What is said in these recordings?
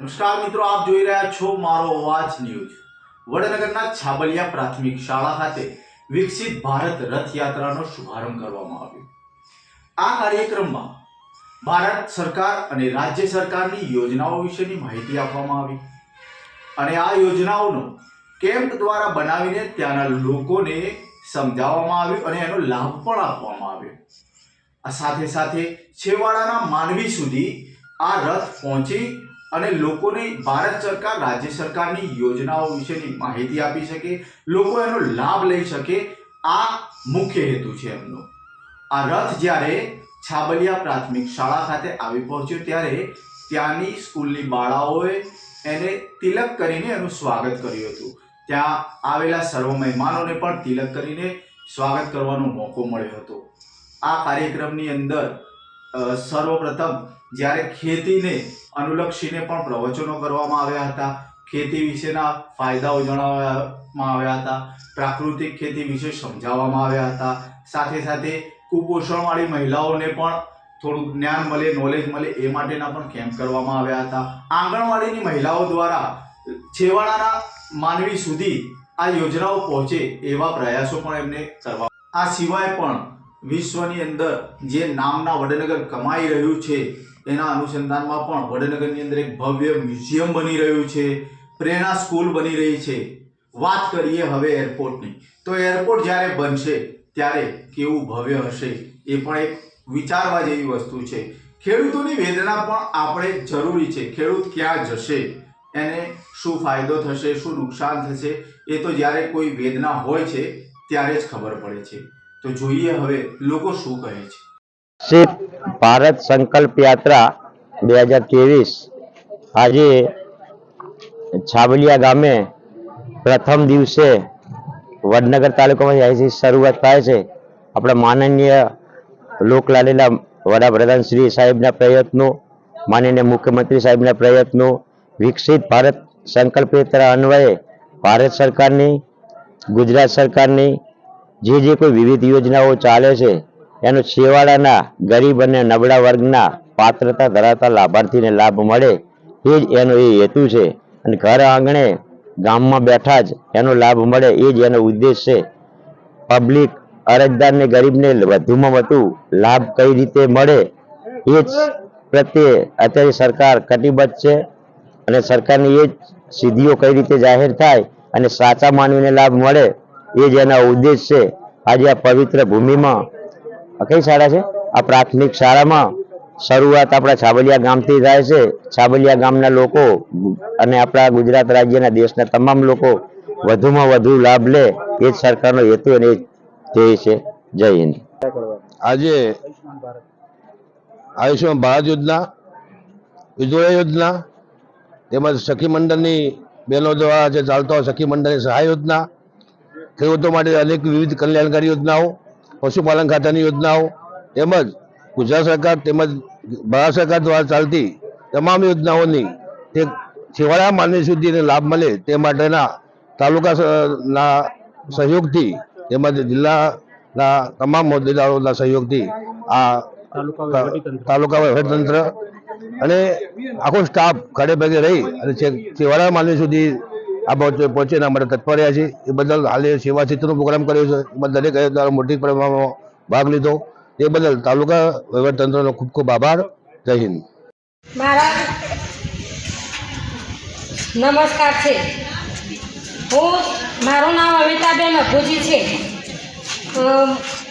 નમસ્કાર મિત્રો, આપ જોઈ રહ્યા છો મારો અવાજ ન્યૂઝ. વડનગરના છાબલિયા પ્રાથમિક શાળા ખાતે વિકસિત ભારત રથયાત્રાનો શુભારંભ કરવામાં આવ્યો. આ કાર્યક્રમમાં ભારત સરકાર અને રાજ્ય સરકારની યોજનાઓ વિશેની માહિતી આપવામાં આવી. અને આ યોજનાઓનો કેમ્પ દ્વારા બનાવીને ત્યાંના લોકોને સમજાવવામાં આવ્યું અને એનો લાભ પણ આપવામાં આવ્યો. આ સાથે સાથે છેવાડાના માનવી સુધી આ રથ પહોંચી અને લોકોને ભારત સરકાર, રાજ્ય સરકારની યોજનાઓ વિશેની માહિતી આપી શકે, લોકો એનો લાભ લઈ શકે, આ મુખ્ય હેતુ છે એમનો. આ રથ જ્યારે છાબલિયા પ્રાથમિક શાળા ખાતે આવી પહોંચ્યો ત્યારે ત્યાંની સ્કૂલની બાળાઓએ એને તિલક કરીને એનું સ્વાગત કર્યું હતું. ત્યાં આવેલા સર્વ મહેમાનોને પણ તિલક કરીને સ્વાગત કરવાનો મોકો મળ્યો હતો. આ કાર્યક્રમની અંદર સર્વપ્રથમ જ્યારે ખેતીને અનુલક્ષીને પણ પ્રવચનો કરવામાં આવ્યા હતા, ખેતી વિશેના ફાયદાઓ જણાવવામાં આવ્યા હતા, પ્રાકૃતિક ખેતી વિશે સમજાવવામાં આવ્યા હતા, સાથે સાથે કુપોષણવાળી મહિલાઓને પણ થોડું જ્ઞાન મળે નોલેજ મળે એ માટેના પણ કેમ્પ કરવામાં આવ્યા હતા. આંગણવાડીની મહિલાઓ દ્વારા છેવાડાના માનવી સુધી આ યોજનાઓ પહોંચે એવા પ્રયાસો પણ એમને કરવા આ સિવાય પણ વિશ્વની અંદર જે નામના વડનગર કમાઈ રહ્યું છે એના અનુસંધાનમાં પણ વડનગરની અંદર એક ભવ્ય મ્યુઝિયમ બની રહ્યું છે, પ્રેરણા સ્કૂલ બની રહી છે. વાત કરીએ હવે એરપોર્ટની. તો એરપોર્ટ જ્યારે બનશે, ત્યારે કેવું ભવ્ય હશે એ પણ એક વિચારવા જેવી વસ્તુ છે. ખેડૂતોની વેદના પણ આપણે જરૂરી છે. ખેડૂત ક્યાં જશે? એને શું ફાયદો થશે? શું નુકસાન થશે? એ તો જ્યારે કોઈ વેદના હોય છે, ત્યારે જ ખબર પડે છે. તો જોઈએ હવે લોકો શું કહે છે. વિકસિત ભારત સંકલ્પ યાત્રા બે હજાર ત્રેવીસ. આજે છાબલિયા ગામે પ્રથમ દિવસે વડનગર તાલુકામાં અહીંથી શરૂઆત થાય છે. આપણા માનનીય લોકલાલીલા વડાપ્રધાન શ્રી સાહેબના પ્રયત્નો, માનનીય મુખ્યમંત્રી સાહેબના પ્રયત્નો, વિકસિત ભારત સંકલ્પ યાત્રા અન્વયે ભારત સરકારની, ગુજરાત સરકારની જે જે કોઈ વિવિધ યોજનાઓ ચાલે છે એનો છેવાડાના ગરીબ અને નબળા વર્ગના પાત્રતા ધરાવતા લાભાર્થીને લાભ મળે, એ જ એનો એ હેતુ છે. અને ઘર આંગણે ગામમાં બેઠા જ એનો લાભ મળે, એ જ એનો ઉદ્દેશ છે. પબ્લિક અરજદારને ગરીબને વધુમાં વધુ લાભ કઈ રીતે મળે, એ જ પ્રત્યે અત્યારે સરકાર કટિબદ્ધ છે. અને સરકારની એ જ સિદ્ધિઓ કઈ રીતે જાહેર થાય અને સાચા માનવીને લાભ મળે, એ જ એના ઉદ્દેશ છે. આજે આ પવિત્ર ભૂમિમાં આ કઈ શાળા છે? આ પ્રાથમિક શાળામાં શરૂઆત આપણા છાબલિયા ગામથી થાય છે. છાબલિયા ગામના લોકો અને આપણા ગુજરાત રાજ્યના દેશના તમામ લોકો વધુમાં વધુ લાભ લે એ જ સરકારનો હેતુ અને ધ્યેય છે. જય હિન્દ. આજે આયુષ્યમાન ભારત યોજના ઉજ્જવળા યોજના તેમજ સખી મંડળની બહેનો દ્વારા જે ચાલતો સખી મંડળની સહાય યોજના ખેડૂતો માટે અનેક વિવિધ કલ્યાણકારી યોજનાઓ પશુપાલન ખાતાની યોજનાઓ તેમજ ગુજરાત સરકાર તેમજ ભારત સરકાર દ્વારા ચાલતી તમામ યોજનાઓની તે છેવાડા માનવી સુધીને લાભ મળે તે માટેના તાલુકાના સહયોગથી તેમજ જિલ્લાના તમામ હોદ્દેદારોના સહયોગથી આ તાલુકા વહીવટીતંત્ર. અને આખો સ્ટાફ ખડે ભેગે રહી અને છેવાડા માનવી સુધી આ પહોંચે પહોંચે એના માટે તત્પર રહ્યા છે એ બદલ હાલે સેવા ક્ષેત્રનો પ્રોગ્રામ કર્યો છે. એમાં દરેક દ્વારા મોટી પ્રમાણમાં ભાગ લીધો. એ બદલ તાલુકા વહીવટતંત્રનો ખૂબ ખૂબ આભાર. જય હિન્દ. મારા નમસ્કાર છે. હું મારું નામ અમિતાબેન અભુજી છે.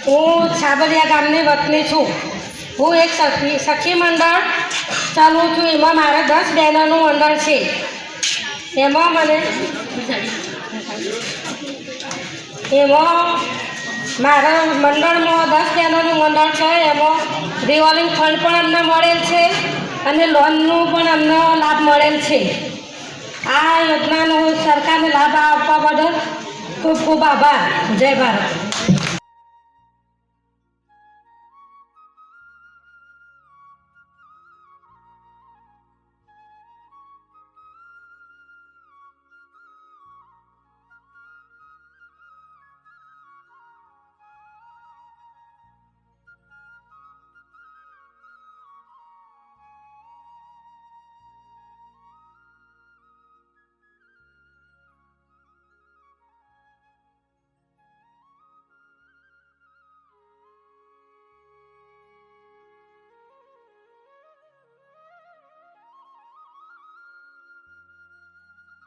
હું સાબરિયા ગામની વતની છું. હું એક સખી સખી મંડળ ચાલું છું. એમાં મારે દસ બહેનોનું મંડળ છે. એમાં મને. એમાં મારા મંડળમાં દસ બહેનોનું મંડળ છે. એમાં રિવોલ્વિંગ ફંડ પણ અમને મળેલ છે અને લોનનું પણ અમને લાભ મળેલ છે. આ યોજનાનો સરકારને લાભ આપવા બદલ ખૂબ ખૂબ આભાર. જય ભારત.